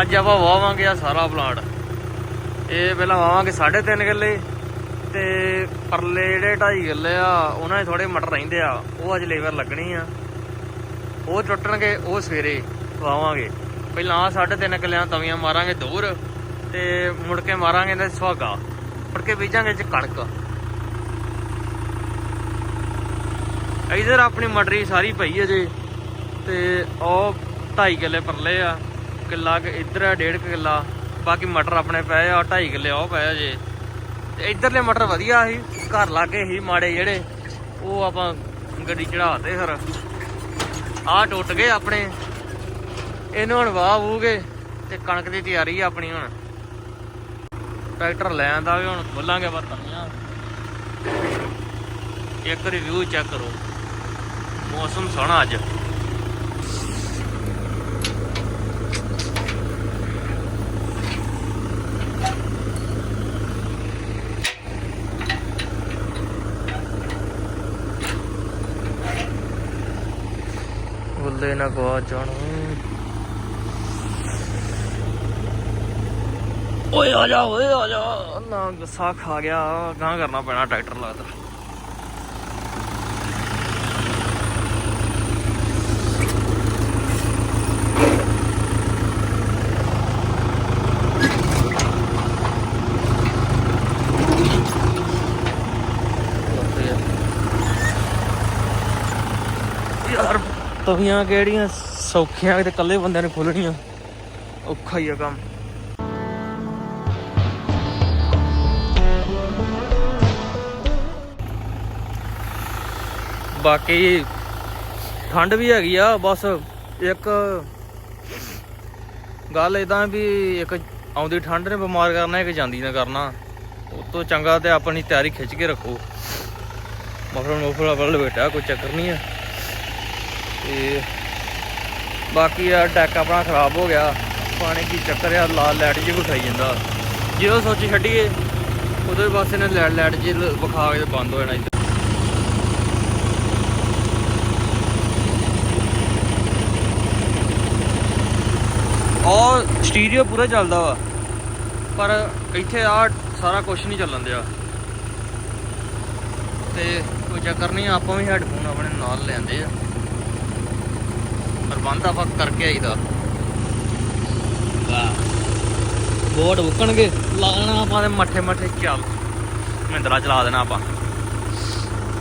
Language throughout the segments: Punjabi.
ਅੱਜ ਆਪਾਂ ਵਾਵਾਂਗੇ ਆ ਸਾਰਾ ਪਲਾਂਟ। ਇਹ ਪਹਿਲਾਂ ਵਾਵਾਂਗੇ 3.5 ਕਿੱਲੇ, ਤੇ ਪਰਲੇ ਜਿਹੜੇ 2.5 ਕਿੱਲੇ ਆ, ਉਹਨਾਂ ਦੇ ਥੋੜੇ ਮਟਰ ਰਹਿੰਦੇ ਆ, ਉਹ ਅੱਜ ਲੇਬਰ ਲੱਗਣੀ ਆ। ਉਹ ਟੁੱਟਣਗੇ ਉਹ ਸਵੇਰੇ ਵਾਵਾਂਗੇ। ਪਹਿਲਾਂ ਆ 3.5 ਕਿੱਲਿਆਂ ਤਵੀਆਂ ਮਾਰਾਂਗੇ ਦੂਰ, ਤੇ ਮੁੜ ਕੇ ਮਾਰਾਂਗੇ ਇਹਦੇ ਸੁਹਾਗਾ। ਮੁੜ ਕੇ ਬੀਜਾਂਗੇ ਚ ਕਣਕ। ਇਧਰ ਆਪਣੀ ਮਟਰੀ ਸਾਰੀ ਪਈ ਹੈ ਜੇ, ਤੇ ਉਹ 2.5 ਕਿੱਲੇ ਪਰਲੇ ਆ। ਕਿੱਲਾ ਕਿ ਇੱਧਰ ਆ 1.5 ਕਿੱਲਾ। ਬਾਕੀ ਮਟਰ ਆਪਣੇ ਪਏ ਆ 2.5 ਕਿੱਲੇ ਉਹ ਪਏ ਜੇ। ਤੇ ਇੱਧਰਲੇ ਮਟਰ ਵਧੀਆ ਸੀ, ਘਰ ਲਾਗੇ ਸੀ ਮਾੜੇ ਜਿਹੜੇ, ਉਹ ਆਪਾਂ ਗੱਡੀ ਚੜਾਤੇ ਫਿਰ। ਆ ਟੁੱਟ ਗਏ ਆਪਣੇ। ਇਹਨੂੰ ਹੁਣ ਵਾਹ ਵੂਗੇ ਤੇ ਕਣਕ ਦੀ ਤਿਆਰੀ ਆ ਆਪਣੀ ਹੁਣ। ਟਰੈਕਟਰ ਲੈ ਆਂਦਾ ਵੀ ਹੁਣ ਖੋਲਾਂਗੇ ਬਰਤਨੀਆਂ ਇੱਕ ਰਿਵਿਊ ਚੈੱਕ ਕਰੋ। ਮੌਸਮ ਸੋਹਣਾ ਅੱਜ। ਬੁੱਲੇ ਨਾ ਗਵਾ ਜਾਣ। ਓਏ ਆ ਜਾ, ਓਏ ਆ ਜਾ। ਨਾ ਗੁੱਸਾ ਖਾ ਗਿਆ ਗਾਂ ਕਰਨਾ ਪੈਣਾ ਟਰੈਕਟਰ ਲੱਗਦਾ ਤਵੀਆਂ ਕਿਹੜੀਆਂ? ਸੌਖੀਆਂ ਕਿਤੇ ਇਕੱਲੇ ਬੰਦਿਆਂ ਨੇ ਖੋਲਣੀਆਂ ਔਖਾ ਹੀ ਆ ਕੰਮ। ਬਾਕੀ ਠੰਡ ਵੀ ਹੈਗੀ ਆ, ਬਸ ਇੱਕ ਗੱਲ ਇਦਾਂ ਵੀ ਇੱਕ ਆਉਂਦੀ ਠੰਡ ਨੇ ਬਿਮਾਰ ਕਰਨਾ, ਇੱਕ ਜਾਂਦੀ ਨੇ ਕਰਨਾ। ਉਹ ਤੋਂ ਚੰਗਾ ਤੇ ਆਪਣੀ ਤਿਆਰੀ ਖਿੱਚ ਕੇ ਰੱਖੋ। ਮਫਲਰ ਮਫਲਰ ਆਪਣਾ ਲਪੇਟਾ ਕੋਈ ਚੱਕਰ ਨਹੀਂ ਆ। ਤੇ ਬਾਕੀ ਆ ਟੈਕ ਆਪਣਾ ਖਰਾਬ ਹੋ ਗਿਆ। ਪਾਣੀ ਕੀ ਚੱਕਰ ਆ, ਲਾਲ ਲਾਈਟ ਜੀ ਵਿਖਾਈ ਜਾਂਦਾ। ਜਦੋਂ ਸੋਚੀ ਛੱਡੀਏ, ਉਧਰ ਬਸ ਇਹਨੇ ਲਾਈਟ ਲਾਈਟ ਜੀ ਵਿਖਾ ਕੇ ਬੰਦ ਹੋ ਜਾਣਾ ਇੱਧਰ। ਔਰ ਸਟੀਰੀਓ ਪੂਰਾ ਚੱਲਦਾ ਵਾ। ਪਰ ਇੱਥੇ ਆ ਸਾਰਾ ਕੁਝ ਨਹੀਂ ਚੱਲਣ ਦਿਆ। ਤੇ ਕੋਈ ਚੱਕਰ ਨਹੀਂ, ਆਪਾਂ ਵੀ ਹੈੱਡਫੋਨ ਆਪਣੇ ਨਾਲ ਲੈਂਦੇ ਆ। ਪ੍ਰਬੰਧ ਆਪਾਂ ਕਰਕੇ ਆਈਦਾ। ਬੋਰਡ ਉੱਕਣਗੇ ਲਾਣਾ ਆਪਾਂ ਦੇ ਮੱਠੇ ਮੱਠੇ। ਚੱਲ ਮਹਿੰਦਰਾ ਚਲਾ ਦੇਣਾ ਆਪਾਂ।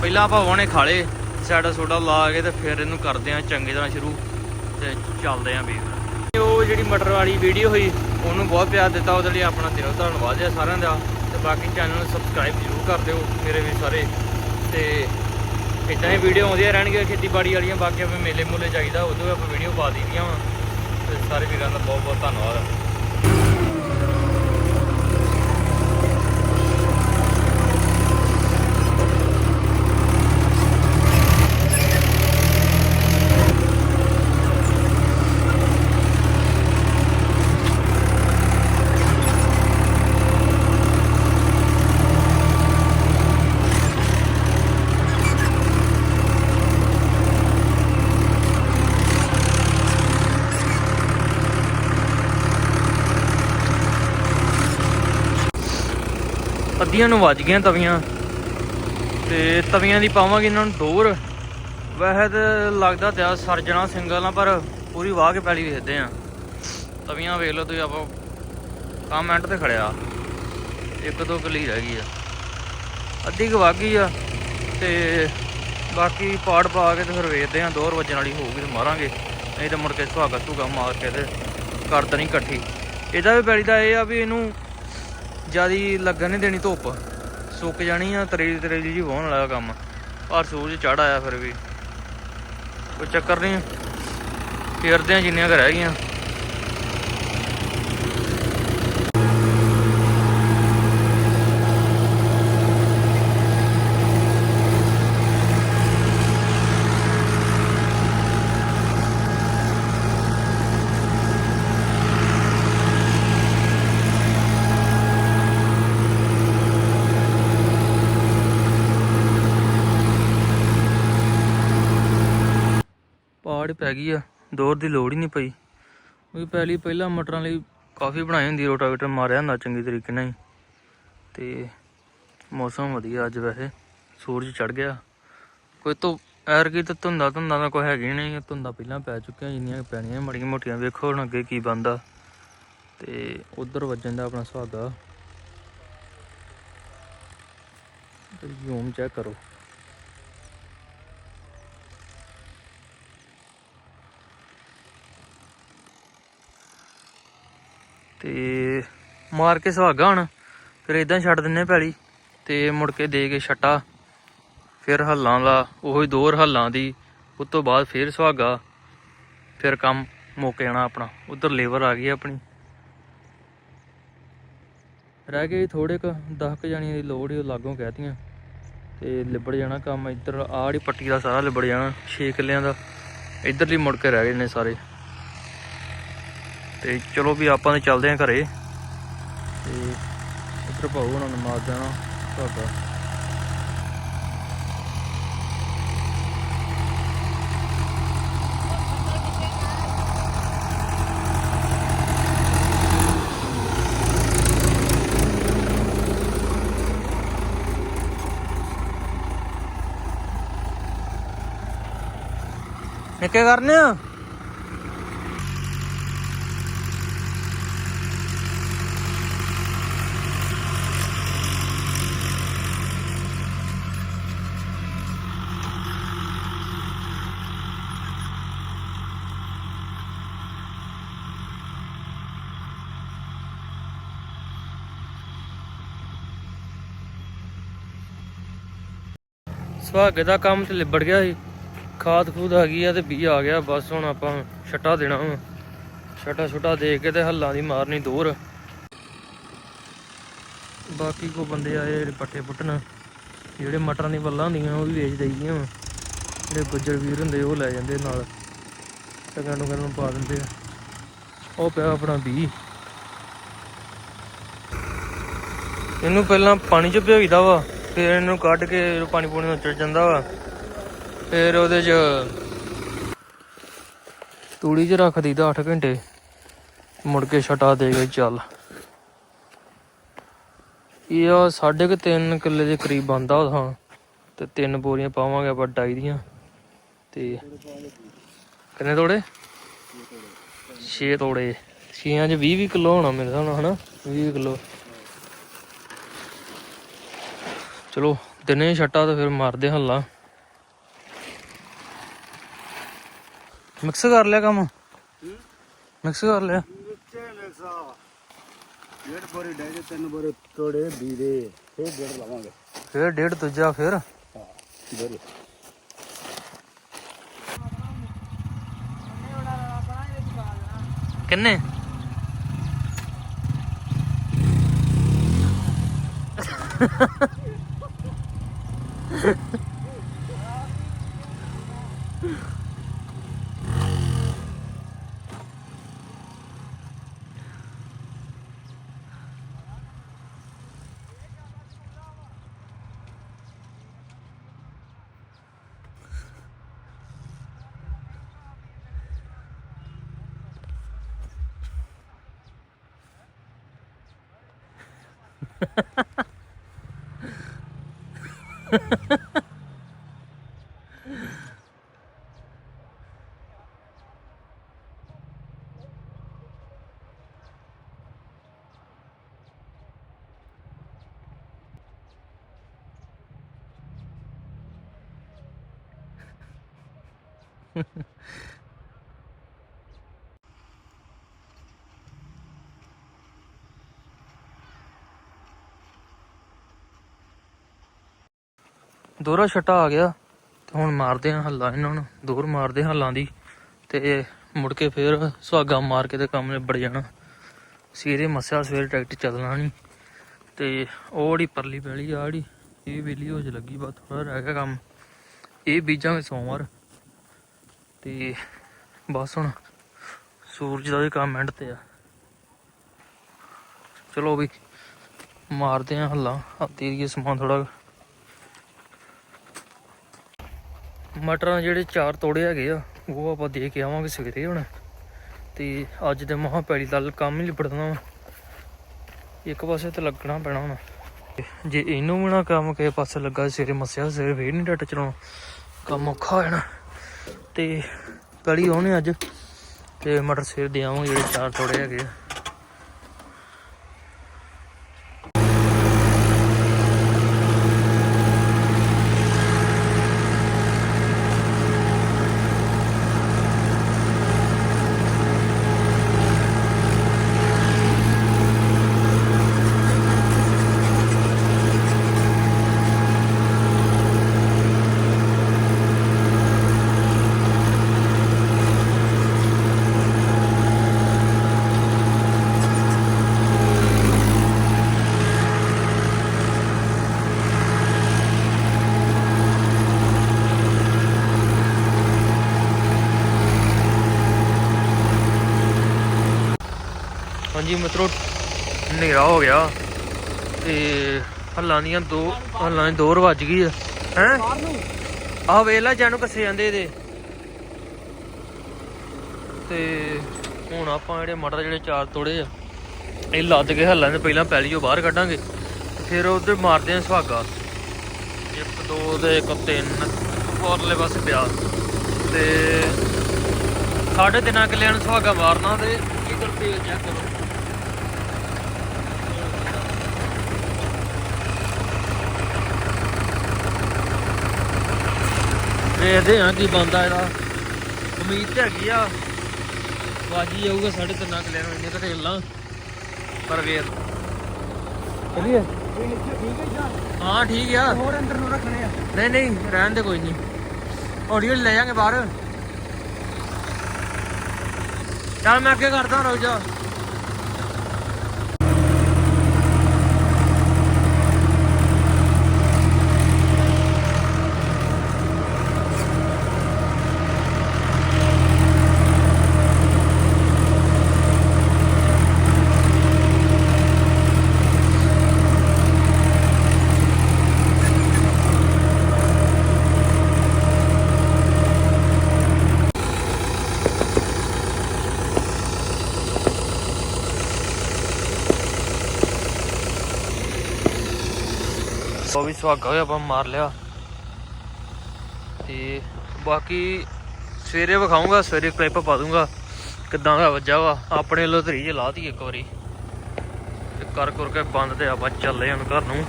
ਪਹਿਲਾਂ ਆਪਾਂ ਵਾਹਣੇ ਖਾਲੇ ਸਾਈਡ ਸੋਡਾ ਲਾ ਕੇ ਤੇ ਫਿਰ ਇਹਨੂੰ ਕਰਦੇ ਆ ਚੰਗੀ ਤਰ੍ਹਾਂ ਸ਼ੁਰੂ ਤੇ ਚੱਲਦੇ ਆ ਵੀ ਉਹ ਜਿਹੜੀ ਮਟਰ ਵਾਲੀ ਵੀਡੀਓ ਹੋਈ ਉਹਨੂੰ ਬਹੁਤ ਪਿਆਰ ਦਿੱਤਾ ਉਹਦੇ ਲਈ ਆਪਣਾ ਦਿਲੋਂ ਧੰਨਵਾਦ ਹੈ ਸਾਰਿਆਂ ਦਾ। ਤੇ ਬਾਕੀ ਚੈਨਲ ਨੂੰ ਸਬਸਕ੍ਰਾਈਬ ਜ਼ਰੂਰ ਕਰ ਦਿਓ ਮੇਰੇ ਵੀ ਸਾਰੇ। ਤੇ ਇਦਾਂ ਹੀ ਵੀਡੀਓ ਆਉਂਦੀਆਂ ਰਹਿਣਗੀਆਂ ਖੇਤੀਬਾੜੀ ਵਾਲੀਆਂ, ਬਾਕੀ ਆਪਾਂ ਮੇਲੇ ਮੂਲੇ ਚਾਹੀਦਾ ਉਦੋਂ ਵੀ ਆਪਾਂ ਵੀਡੀਓ ਪਾ ਦਈਦੀਆਂ ਵਾ। ਤੇ ਸਾਰੇ ਵੀਰਾਂ ਦਾ ਬਹੁਤ ਬਹੁਤ ਧੰਨਵਾਦ। ਅੱਧੀਆਂ ਨੂੰ ਵੱਜ ਗਈਆਂ ਤਵੀਆਂ। ਤੇ ਤਵੀਆਂ ਦੀ ਪਾਵਾਂਗੇ ਇਹਨਾਂ ਨੂੰ ਡੋਰ। ਵੈਸੇ ਤੇ ਲੱਗਦਾ ਤੇ ਸਰਜਣਾ ਸਿੰਗਲ ਆ, ਪਰ ਪੂਰੀ ਵਾਹ ਕੇ ਪੈਲੀ ਵੇਖਦੇ ਆ। ਤਵੀਆਂ ਵੇਖ ਲਓ ਤੁਸੀਂ ਆਪਾਂ। ਕਮੈਂਟ ਤੇ ਖੜਿਆ। ਇੱਕ ਦੋ ਕਲੀ ਰਹਿ ਗਈ ਆ। ਅੱਧੀ ਕੁ ਵੱਗ ਗਈ ਆ। ਤੇ ਬਾਕੀ ਪਾੜ ਪਾ ਕੇ ਤੇ ਫਿਰ ਵੇਖਦੇ ਆ ਦੋਰ ਵੱਜਣ ਵਾਲੀ ਹੋਊਗੀ ਤੇ ਮਾਰਾਂਗੇ। ਨਹੀਂ ਤਾਂ ਮੁੜ ਕੇ ਸੁਹਾਗਾ ਸੁਗਾ ਮਾਰ ਕੇ ਤੇ ਕਰ ਦੇਣੀ ਇਕੱਠੀ। ਇਹਦਾ ਵੀ ਪੈਲੀ ਦਾ ਇਹ ਆ ਵੀ ਇਹਨੂੰ ਜਿਆਦੀ ਲੱਗਣ ਨਹੀਂ ਦੇਣੀ ਧੁੱਪ। ਸੁੱਕ ਜਾਣੀ ਆ ਤਰੇ ਤਰੇ ਜੀ ਵਾਹਣ ਵਾਲਾ ਕੰਮ। ਪਰ ਸੂਰਜ ਚੜ ਆਇਆ ਫਿਰ ਵੀ। ਕੋਈ ਚੱਕਰ ਨਹੀਂ। ਫੇਰਦੇ ਆ ਜਿੰਨੀਆਂ ਕੁ ਰਹਿ ਪਾੜ ਪੈ ਗਈ ਆ ਦੌਰ ਦੀ ਲੋੜ ਹੀ ਨਹੀਂ ਪਈ। ਵੀ ਪਹਿਲੀ ਪਹਿਲਾਂ ਮਟਰਾਂ ਲਈ ਕਾਫੀ ਬਣਾਈ ਹੁੰਦੀ, ਰੋਟਾਵੇਟਰ ਮਾਰਿਆ ਹੁੰਦਾ ਚੰਗੀ ਤਰੀਕੇ ਨਾਲ ਹੀ। ਤੇ ਮੌਸਮ ਵਧੀਆ ਅੱਜ ਵੈਸੇ, ਸੂਰਜ ਚੜ ਗਿਆ। ਕੋਈ ਤੋਂ ਐਰ ਕੀ ਤਾਂ ਧੁੰਦਾ ਧੁੰਦਾ ਦਾ ਕੋਈ ਹੈਗੀ ਨਹੀਂ, ਧੁੰਦਾ ਪਹਿਲਾਂ ਪੈ ਚੁੱਕੀਆਂ, ਜਿੰਨੀਆਂ ਪੈਣੀਆਂ ਮੜੀਆਂ ਮੋਟੀਆਂ ਵੇਖੋ ਹੁਣ ਅੱਗੇ ਕੀ ਬੰਦਾ ਤੇ ਉਧਰ ਵੱਜਣ ਦਾ ਆਪਣਾ ਸੁਹਾਗਾ। ਤੇ ਜ਼ੂਮ ਚੈੱਕ ਕਰੋ। ਤੇ ਮਾਰ ਕੇ ਸੁਹਾਗਾ ਹੁਣ। ਫਿਰ ਇਦਾਂ ਛੱਡ ਦਿੰਨੇ ਪੈਲੀ ਤੇ ਮੁੜ ਕੇ ਦੇ ਕੇ ਛੱਟਾ। ਫਿਰ ਹੱਲਾਂ ਦਾ, ਉਹੀ ਦੋਰ ਹੱਲਾਂ ਦੀ, ਉਸ ਤੋਂ ਬਾਅਦ ਫਿਰ ਸੁਹਾਗਾ। ਫਿਰ ਕੰਮ ਮੁੱਕ ਜਾਣਾ ਆਪਣਾ। ਉਧਰ ਲੇਬਰ ਆ ਗਈ ਆਪਣੀ। ਰਹਿ ਗਏ ਥੋੜੇ ਕ 10 ਕ ਜਾਣੀਆਂ ਦੀ ਲੋੜ ਹੀ ਉਹ ਲਾਗੋਂ ਕਹਿਤੀਆਂ ਤੇ ਲਿਬੜ ਜਾਣਾ ਕੰਮ ਇੱਧਰ ਆੜੀ ਪੱਟੀ ਦਾ ਸਾਰਾ ਲਿਬੜ ਜਾਣਾ 6 ਕਿੱਲਿਆਂ ਦਾ। ਇੱਧਰਲੀ ਮੁੜ ਕੇ ਰਹਿ ਗਏ ਨੇ ਸਾਰੇ। ਤੇ ਚਲੋ ਵੀ ਆਪਾਂ ਤੇ ਚੱਲਦੇ ਆਂ ਘਰੇ। ਤੇ ਇੱਧਰ ਭਾਊ ਉਹਨਾਂ ਨੂੰ ਮਾਰ ਦੇਣਾ ਤੁਹਾਡਾ। ਨਿੱਕੇ ਕਰਨੇ ਆ ਸੁਹਾਗੇ ਦਾ ਕੰਮ ਤੇ ਲਿਬੜ ਗਿਆ ਸੀ। ਖਾਦ ਖੂਦ ਹੈਗੀ ਆ ਤੇ ਬੀ ਆ ਗਿਆ, ਬਸ ਹੁਣ ਆਪਾਂ ਛੱਟਾ ਦੇਣਾ ਵਾ। ਛੱਟਾ ਛੁੱਟਾ ਦੇ ਕੇ ਤੇ ਹੱਲਾਂ ਦੀ ਮਾਰਨੀ ਦੂਰ। ਬਾਕੀ ਕੋ ਬੰਦੇ ਆਏ ਜਿਹੜੇ ਪੱਟੇ ਪੁੱਟਣ, ਜਿਹੜੇ ਮਟਰਾਂ ਦੀ ਬੱਲਾਂ ਹੁੰਦੀਆਂ, ਉਹ ਵੀ ਵੇਚ ਦਈਦੀਆਂ ਵਾ। ਜਿਹੜੇ ਗੁੱਜਰ ਵੀਰ ਹੁੰਦੇ, ਉਹ ਲੈ ਜਾਂਦੇ ਨਾਲ। ਟਕਾਂ ਟੁਕਾਂ ਨੂੰ ਪਾ ਦਿੰਦੇ ਆ। ਉਹ ਪਿਆ ਆਪਣਾ ਬੀ ਇਹਨੂੰ ਪਹਿਲਾਂ ਪਾਣੀ 'ਚ ਭਿਓਈਦਾ ਵਾ। ਫਿਰ ਇਹਨੂੰ ਕੱਢ ਕੇ ਪਾਣੀ ਪੂਣੀ ਨਾਲ ਚੜ ਜਾਂਦਾ ਵਾ, ਫਿਰ ਉਹਦੇ 'ਚ ਤੂੜੀ 'ਚ ਰੱਖ ਦਈਦਾ 8 ਘੰਟੇ। ਮੁੜ ਕੇ ਛਟਾ ਦੇ ਕੇ ਚੱਲ। ਇਹ ਆ ਸਾਢੇ ਕੁ ਤਿੰਨ ਕਿੱਲੇ ਦੇ ਕਰੀਬ ਬੰਦਾ ਉਹ ਤੇ ਤਿੰਨ ਬੋਰੀਆਂ ਪਾਵਾਂਗੇ ਆਪਾਂ ਡਾਈ ਦੀਆਂ। ਤੇ ਕਿੰਨੇ ਤੋੜੇ? 6 ਤੋੜੇ। 6ਾਂ 'ਚ 20 20 ਕਿਲੋ ਹੋਣਾ ਮੇਰੇ ਹਿਸਾਬ ਨਾਲ, ਹਨਾ? 20 ਕਿਲੋ। ਚਲੋ ਦਿਨੇ ਛੱਟਾ ਤਾਂ ਫਿਰ ਮਾਰਦੇ ਹੱਲਾ। ਮਿਕਸ ਕਰ ਲਿਆ ਕੰਮ? ਮਿਕਸ ਕਰ ਲਿਆ? ਡੇਢ ਬੋਰੀ ਡੇ ਤਿੰਨ ਬੋਰੀ ਤੋੜੇ ਵੀਰੇ ਫੇਰ ਡੇਢ ਲਾਵਾਂਗੇ। ਫਿਰ ਡੇਢ ਦੂਜਾ ਫਿਰ? ਹਾਂ ਬੋਰੀ। ਕਿੰਨੇ? Ha ha ha. ਦੋਹਰਾ ਛੱਟਾ ਆ ਗਿਆ ਤੇ ਹੁਣ ਮਾਰਦੇ ਆ ਹੱਲਾ ਇਹਨਾਂ ਨੂੰ। ਦੂਰ ਮਾਰਦੇ ਹਾਂ ਹੱਲਾਂ ਦੀ ਤੇ ਮੁੜ ਕੇ ਫੇਰ ਸੁਹਾਗਾ ਮਾਰ ਕੇ ਤੇ ਕੰਮ ਨਿਬੜ ਜਾਣਾ। ਸਵੇਰੇ ਮੱਸਿਆ ਸਵੇਰੇ ਟਰੈਕਟਰ ਚੱਲਣਾ ਨਹੀਂ ਤੇ ਉਹ ਜਿਹੜੀ ਪਰਲੀ ਪੈਲੀ ਆ ਜਿਹੜੀ, ਇਹ ਵੇਲੀ ਹੋ ਜ ਲੱਗੀ ਬਾ ਥੋੜਾ ਰਹਿ ਗਿਆ ਕੰਮ। ਇਹ ਬੀਜਾਂਗੇ ਸੋਮਵਾਰ। ਤੇ ਬਸ ਹੁਣ ਸੂਰਜ ਦਾ ਵੀ ਕੰਮ ਐਂਡ ਤੇ ਆ। ਚਲੋ ਵੀ ਮਾਰਦੇ ਆ ਹੱਲਾ ਹੱਤੀ ਦੀ ਸਮਾਨ ਥੋੜਾ ਮਟਰਾਂ ਜਿਹੜੇ ਚਾਰ ਤੋੜੇ ਹੈਗੇ ਆ, ਉਹ ਆਪਾਂ ਦੇ ਕੇ ਆਵਾਂਗੇ ਸਵੇਰੇ ਹੁਣ। ਤੇ ਅੱਜ ਦੇ ਮਹਾ ਪੈਲੀ ਦਾ ਕੰਮ ਹੀ ਲਿਬੜਨਾ ਵਾ। ਇੱਕ ਪਾਸੇ ਤੇ ਲੱਗਣਾ ਪੈਣਾ ਹੁਣ। ਜੇ ਇਹਨੂੰ ਵੀ ਨਾ ਕੰਮ ਕਿਸੇ ਪਾਸੇ ਲੱਗਾ, ਸਵੇਰੇ ਮੱਸਿਆ, ਸਵੇਰੇ ਫੇਰ ਨਹੀਂ ਡੱਟ ਚਲਾਉਣਾ। ਕੰਮ ਔਖਾ ਹੋ ਜਾਣਾ। ਤੇ ਕਲੀ ਆਉਣੇ ਅੱਜ। ਤੇ ਮਟਰ ਸੇਰ ਦੇ ਆਵਾਂਗੇ ਜਿਹੜੇ ਚਾਰ ਥੋੜੇ ਹੈਗੇ ਆ। ਹਾਂਜੀ ਮਿੱਤਰੋ, ਹਨੇਰਾ ਹੋ ਗਿਆ ਤੇ ਹੱਲਾਂ ਦੀਆਂ ਦੋ, ਹੱਲਾਂ ਦੀ ਦੋਰ ਵੱਜ ਗਈ ਹੈ ਹੈ? ਆਹ ਵੇਲਾ ਜਾਨੂੰ ਕੱਸੇ ਜਾਂਦੇ ਇਹਦੇ। ਤੇ ਹੁਣ ਆਪਾਂ ਜਿਹੜੇ ਮਟਰ ਜਿਹੜੇ ਚਾਰ ਤੋੜੇ ਆ, ਇਹ ਲੱਦ ਕੇ ਹੱਲਾਂ ਦੇ ਪਹਿਲਾਂ ਪੈਲੀਓ ਬਾਹਰ ਕੱਢਾਂਗੇ, ਤੇ ਫਿਰ ਉਧਰ ਮਾਰਦੇ ਆ ਸੁਹਾਗਾ। ਇੱਕ, ਦੋ ਤੇ ਇੱਕ, ਤਿੰਨ ਹੋਰਲੇ ਪਾਸੇ ਪਿਆ ਤੇ ਸਾਢੇ ਤਿੰਨਾਂ ਕਿੱਲਿਆਂ ਨੂੰ ਸੁਹਾਗਾ ਮਾਰਨਾ ਤੇ ਇਧਰ ਤੇਲ ਚੈੱਕ ਕਰੋ। ਵੇਖਦੇ ਹਾਂ ਕੀ ਬੰਦਾ ਇਹਦਾ। ਉਮੀਦ ਤੇ ਹੈਗੀ ਆ। ਵਾਜੀ ਆਊਗਾ ਸਾਢੇ ਤਿੰਨਾਂ ਕਿੱਲਿਆਂ ਨੂੰ ਇੰਨੇ ਤਾਂ ਢੇਲਾਂ ਪਰ ਵੇਖ। ਚਲੀਏ? ਹੈ ਠੀਕ ਆ। ਹੋਰ ਅੰਦਰ ਨੂੰ ਰੱਖਣੇ ਆ। ਨਹੀਂ ਨਹੀਂ ਰਹਿਣ ਦੇ ਕੋਈ ਨਹੀਂ। ਹੌਲੀ ਹੌਲੀ ਲੈ ਜਾਾਂਗੇ ਬਾਹਰ। ਚੱਲ ਮੈਂ ਅੱਗੇ ਕਰਦਾ ਰੁਕ ਜਾ। ਉਹ ਵੀ ਸੁਹਾਗਾ ਹੋਇਆ ਆਪਾਂ ਮਾਰ ਲਿਆ। ਤੇ ਬਾਕੀ ਸਵੇਰੇ ਵਿਖਾਉਂਗਾ ਸਵੇਰੇ ਕਲਿੱਪ ਪਾ ਦੂੰਗਾ ਕਿੱਦਾਂ ਦਾ ਵੱਜਾ ਵਾ। ਆਪਣੇ ਵੱਲੋਂ ਧਰੀ ਚ ਲਾਤੀ ਇੱਕ ਵਾਰੀ। ਤੇ ਕਰ ਕਰ ਕੇ ਬੰਦ ਤੇ ਆਪਾਂ ਚੱਲੇ ਹੁਣ ਘਰ ਨੂੰ।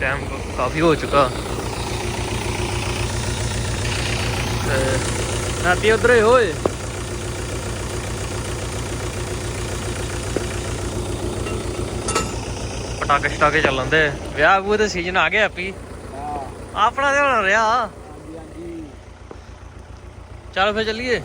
ਟਾਈਮ ਕਾਫੀ ਹੋ ਚੁੱਕਾ। ਤੇ ਨਾਤੀ ਉਧਰੇ ਹੋਏ। ਪਟਾਕੇ ਛਟਾਕੇ ਚੱਲਣ ਦੇ ਵਿਆਹ ਬੂ ਦੇ ਸੀਜ਼ਨ ਆ ਗਿਆ ਹਾਂ। ਆਪਣਾ ਤੇ ਹੁਣ ਰਿਹਾ। ਹਾਂਜੀ ਹਾਂਜੀ। ਚੱਲ ਫੇਰ ਚੱਲੀਏ।